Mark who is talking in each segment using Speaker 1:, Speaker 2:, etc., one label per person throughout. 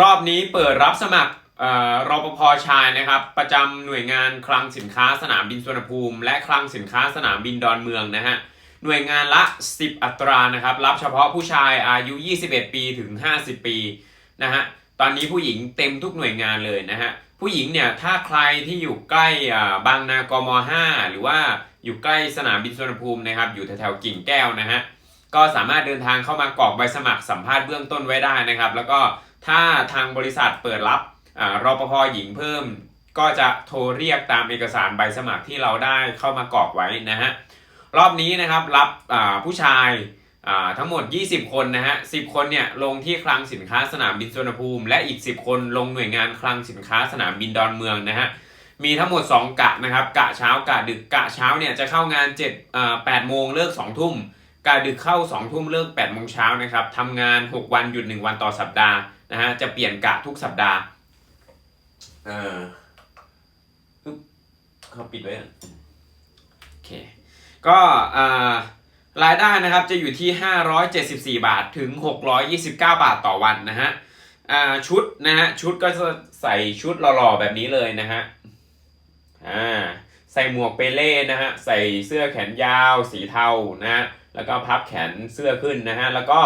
Speaker 1: รอบนี้เปิดรับสมัครเอ่อรปภชายนะครับ ประจำหน่วยงานคลังสินค้าสนามบินสุวรรณภูมิ และคลังสินค้าสนามบินดอนเมืองนะฮะหน่วยงานละ 10 อัตรานะครับ รับเฉพาะผู้ชายอายุ 21 ปีถึง 50 ปีนะฮะตอนนี้ผู้หญิงเต็มทุกหน่วยงานเลยนะฮะผู้หญิงเนี่ยถ้าใครที่อยู่ใกล้บางนากม 5 หรือว่าอยู่ใกล้สนามบินสุวรรณภูมินะครับ อยู่แถวๆกิ่งแก้วนะฮะก็สามารถเดินทางเข้ามากรอกใบสมัครสัมภาษณ์เบื้องต้นไว้ได้นะครับ แล้วก็ ถ้าทางบริษัทเปิดรับรอปภหญิงเพิ่ม ก็จะโทรเรียกตามเอกสารใบสมัครที่เราได้เข้ามากรอกไว้นะฮะรอบนี้นะครับรับผู้ชายทั้งหมด 20 คนนะฮะ 10 คนเนี่ยลงที่คลังสินค้าสนามบินสุวรรณภูมิ และอีก 10 คนลงหน่วยงานคลังสินค้าสนามบินดอนเมืองนะฮะ มีทั้งหมด 2 กะนะครับ กะเช้ากะดึก กะเช้าเนี่ยจะเข้างาน7อ่า8โมงเลิก2ทุ่มกาดึกเข้า 2 ทุ่มเลิก8โมงเช้านะครับ ทำงาน 6 วันหยุด 1 วันต่อสัปดาห์ นะฮะจะเปลี่ยนกะทุกสัปดาห์เออปึ๊บเขาปิดไว้ก่อนโอเคก็อ่ารายได้นะครับจะอยู่ที่ 574 บาทถึง 629 บาทต่อวันนะฮะอ่าชุดนะฮะชุดก็จะใส่ชุดหล่อๆ แบบนี้เลยนะฮะอ่าใส่หมวกเปเล่นะฮะใส่เสื้อแขนยาวสีเทานะฮะแล้วก็พับแขนเสื้อขึ้นนะฮะแล้วก็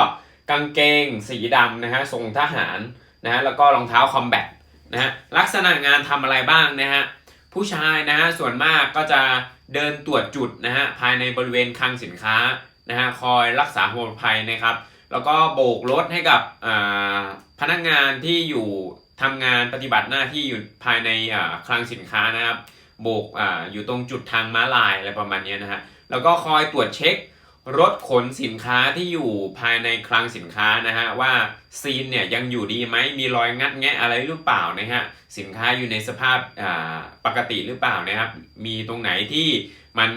Speaker 1: กางเกงสีดำนะฮะทรงทหารนะฮะแล้วก็รองเท้าคอมแบทนะฮะลักษณะงานทำอะไรบ้างนะฮะผู้ชายนะฮะส่วนมากก็จะเดินตรวจจุดนะฮะภายในบริเวณคลังสินค้านะฮะคอยรักษาความปลอดภัยนะครับ แล้วก็โบกรถให้กับอ่าพนักงานที่อยู่ทำงานปฏิบัติหน้าที่อยู่ภายในอ่าคลังสินค้านะครับโบกอ่าอยู่ตรงจุดทางม้าลายอะไรประมาณนี้นะฮะแล้วก็คอยตรวจเช็ค รถขนสินค้าที่อยู่ภายในคลังสินค้านะฮะว่าซีนเนี่ยยังอยู่ดีไหมมีรอยงัดแงะอะไรหรือเปล่านะฮะสินค้าอยู่ในสภาพอ่าปกติหรือเปล่านะครับ มีตรงไหนที่มัน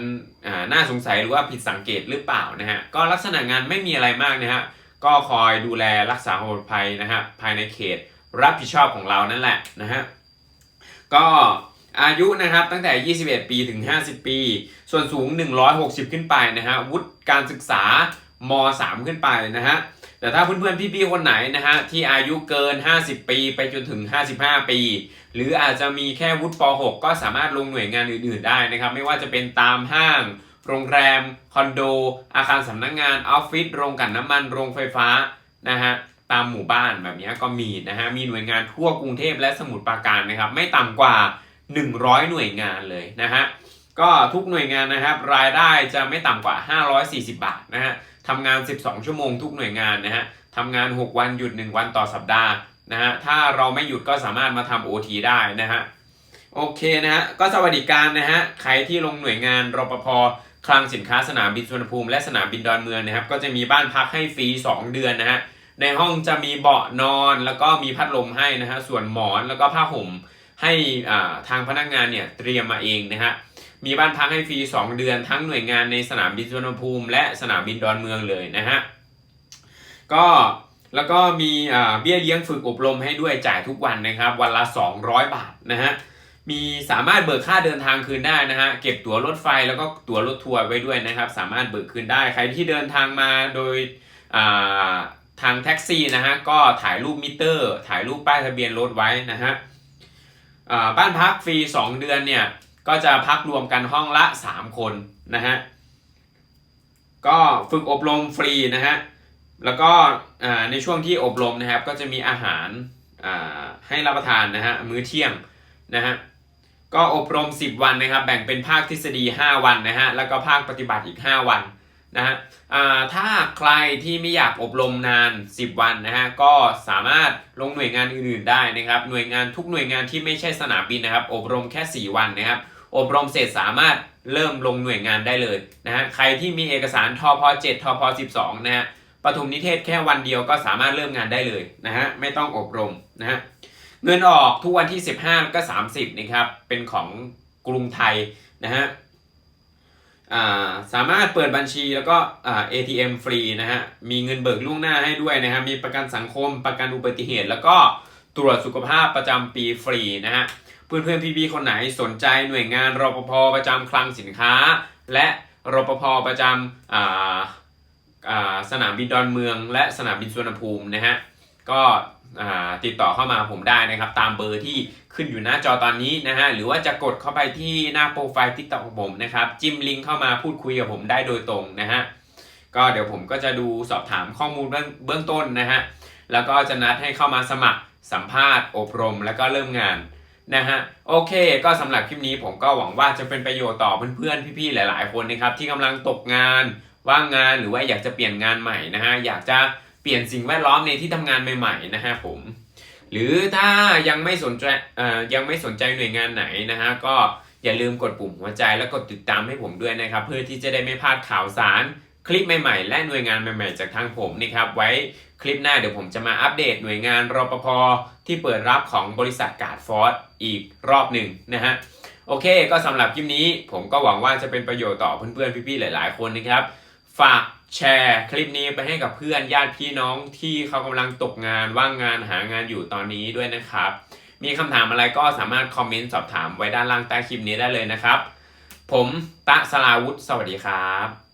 Speaker 1: อ่าน่าสงสัยหรือว่าผิดสังเกตหรือเปล่านะฮะก็ลักษณะงานไม่มีอะไรมากนะฮะก็คอยดูแลรักษาความปลอดภัยนะฮะภายในเขตรับผิดชอบของเรานั่นแหละนะฮะก็ อายุนะครับตั้งแต่ 21 ปีถึง 50 ปี ส่วนสูง 160 ขึ้นไปนะฮะวุฒิการศึกษาม3ขึ้นไปนะฮะแต่ถ้าเพื่อนๆพี่ๆคนไหนนะฮะที่อายุเกิน 50 ปีไปจนถึง 55 ปี หรืออาจจะมีแค่วุฒิป .6 ก็สามารถลงหน่วยงานอื่นๆได้นะครับ ไม่ว่าจะเป็นตามห้าง โรงแรม คอนโด อาคารสำนักงงานออฟฟิศโรงกลั่นน้ำมันโรงไฟฟ้านะฮะตามหมู่บ้านแบบนี้ก็มีนะฮะมีหน่วยงานทั่วกรุงเทพและสมุทรปราการนะครับ ไม่ต่ำกว่า 100 หน่วยงานเลยนะฮะก็ทุกหน่วยงานนะครับ รายได้จะไม่ต่ำกว่า 540 บาทนะฮะทำงาน 12 ชั่วโมงทุกหน่วยงานนะฮะทำงาน 6 วันหยุด 1 วันต่อสัปดาห์นะฮะถ้าเราไม่หยุดก็สามารถมาทำ OT ได้นะฮะโอเคนะฮะก็สวัสดิการนะฮะใครที่ลงหน่วยงานรปภคลังสินค้าสนามบินสุวรรณภูมิและสนามบินดอนเมืองนะครับ ก็จะมีบ้านพักให้ฟรี 2 เดือนนะฮะในห้องจะมีเบาะนอนแล้วก็มีพัดลมให้นะฮะส่วนหมอนแล้วก็ผ้าห่ม ให้ทางพนักงานเนี่ยเตรียมมาเองนะฮะมีบ้านพักให้ฟรี 2 เดือนทั้งหน่วยงานในสนามบินสุวรรณภูมิและสนามบินดอนเมืองเลยนะฮะก็แล้วก็มีเบี้ยเลี้ยงฝึกอบรมให้ด้วยจ่ายทุกวันนะครับ วันละ 200 บาทนะฮะมีสามารถเบิกค่าเดินทางคืนได้นะฮะเก็บตั๋วรถไฟแล้วก็ตั๋วรถทัวร์ไว้ด้วยนะครับ สามารถเบิกคืนได้ใครที่เดินทางมาโดยทางแท็กซี่นะฮะก็ถ่ายรูปมิเตอร์ ถ่ายรูปป้ายทะเบียนรถไว้นะฮะ บ้านพักฟรี 2 เดือนเนี่ยก็จะพักรวมกันห้องละ 3 คนนะฮะก็ฝึกอบรมฟรีนะฮะแล้วก็ในช่วงที่อบรมนะครับก็จะมีอาหารให้รับประทานนะฮะมื้อเที่ยงนะฮะก็อบรม 10 วันนะครับ แบ่งเป็นภาคทฤษฎี 5 วันนะฮะแล้วก็ภาคปฏิบัติอีก 5 วัน นะฮะถ้าใครที่ไม่อยากอบรมนาน 10 วันนะฮะก็สามารถลงหน่วยงานอื่นๆได้นะครับ หน่วยงานทุกหน่วยงานที่ไม่ใช่สนามบินนะครับ อบรมแค่ 4 วันนะครับ อบรมเสร็จสามารถเริ่มลงหน่วยงานได้เลยนะฮะใครที่มีเอกสารทพ7ทพ12นะฮะปฐมนิเทศแค่วันเดียวก็สามารถเริ่มงานได้เลยนะฮะไม่ต้องอบรมนะฮะเงินออกทุกวันที่ 15แล้วก็ 30นะครับเป็นของกรุงไทยนะฮะ สามารถเปิดบัญชีแล้วก็อ่า ATM ฟรีนะฮะ มีเงินเบิกล่วงหน้าให้ด้วยนะฮะ มีประกันสังคม ประกันอุบัติเหตุ แล้วก็ตรวจสุขภาพประจำปีฟรีนะฮะ เพื่อนเพื่อนพี่ๆคนไหนสนใจหน่วยงานรปภประจำคลังสินค้า และรปภประจำสนามบินดอนเมือง และสนามบินสุวรรณภูมินะฮะ ก็ ติดต่อเข้ามาผมได้นะครับ ตามเบอร์ที่ขึ้นอยู่หน้าจอตอนนี้นะฮะหรือว่าจะกดเข้าไปที่หน้าโปรไฟล์ทิกตอกของผมนะครับ จิ้มลิงก์เข้ามาพูดคุยกับผมได้โดยตรงนะฮะก็เดี๋ยวผมก็จะดูสอบถามข้อมูลเบื้องเบื้องต้นนะฮะแล้วก็จะนัดให้เข้ามาสมัครสัมภาษณ์ อบรมแล้วก็เริ่มงานนะฮะโอเค ก็สำหรับคลิปนี้ผมก็หวังว่าจะเป็นประโยชน์ต่อเพื่อนๆพี่ๆหลาย ๆ คนนะครับที่กำลังตกงานว่างงานหรือว่าอยากจะเปลี่ยนงานใหม่นะฮะอยากจะ เปลี่ยนสิ่งแวดล้อมในที่ทำงานใหม่ๆนะฮะผมหรือถ้ายังไม่สนใจยังไม่สนใจหน่วยงานไหนนะฮะก็อย่าลืมกดปุ่มหัวใจแล้วกดติดตามให้ผมด้วยนะครับ เพื่อที่จะได้ไม่พลาดข่าวสาร คลิปใหม่ๆ และหน่วยงานใหม่ๆ จากทางผมนะครับไว้คลิปหน้าเดี๋ยวผมจะมาอัปเดตหน่วยงานรปภที่เปิดรับของบริษัทกาดฟอสอีกรอบหนึ่งนะฮะโอเค ก็สำหรับคลิปนี้ผมก็หวังว่าจะเป็นประโยชน์ต่อเพื่อนๆพี่ๆหลาย ๆ คนนะครับ ฝาก แชร์คลิปนี้ไปให้กับเพื่อนญาติพี่น้องที่เขากำลังตกงานว่างงานหางานอยู่ตอนนี้ด้วยนะครับ มีคำถามอะไรก็สามารถคอมเมนต์สอบถามไว้ด้านล่างใต้คลิปนี้ได้เลยนะครับ ผมตะสลาวุธสวัสดีครับ